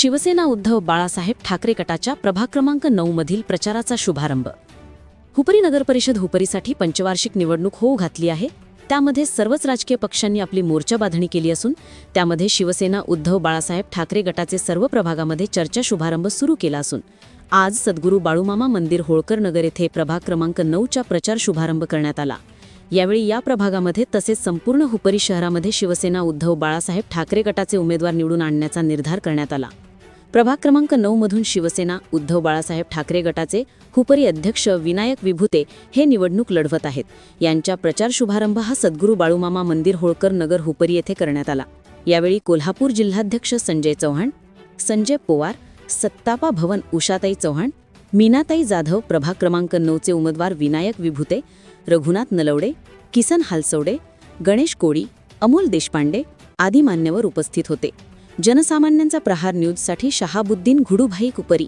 शिवसेना उद्धव बाळासाहेब ठाकरे गटाच्या प्रभाग क्रमांक नऊ मधील प्रचाराचा शुभारंभ. हुपरी नगर परिषद हुपरीसाठी पंचवार्षिक निवडणूक होऊ घातली आहे. त्यामध्ये सर्वच राजकीय पक्षांनी आपली मोर्चा बांधणी केली असून त्यामध्ये शिवसेना उद्धव बाळासाहेब ठाकरे गटाचे सर्व प्रभागामध्ये चर्चा शुभारंभ सुरू केला असून आज सद्गुरू बाळूमामा मंदिर होळकर नगर येथे प्रभाग क्रमांक नऊचा प्रचार शुभारंभ करण्यात आला. यावेळी या प्रभागामध्ये तसेच संपूर्ण हुपरी शहरामध्ये शिवसेना उद्धव बाळासाहेब ठाकरे गटाचे उमेदवार निवडून आणण्याचा निर्धार करण्यात आला. प्रभाग क्रमांक नऊ मधून शिवसेना उद्धव बाळासाहेब ठाकरे गटाचे हुपरी अध्यक्ष विनायक विभूते हे निवडणूक लढवत आहेत. यांच्या प्रचार शुभारंभ हा सद्गुरू बाळूमामा मंदिर होळकर नगर हुपरी येथे करण्यात आला. यावेळी कोल्हापूर जिल्हाध्यक्ष संजय चव्हाण संजय पोवार सत्तापा भवन उषाताई चव्हाण मीनाताई जाधव प्रभाग क्रमांक नऊचे उमेदवार विनायक विभूते रघुनाथ नलवडे किसन हालसवडे गणेश कोळी अमोल देशपांडे आदी मान्यवर उपस्थित होते. जनसामान्यांचा प्रहार न्यूजसाठी शहाबुद्दीन घुडूभाई कुपरी.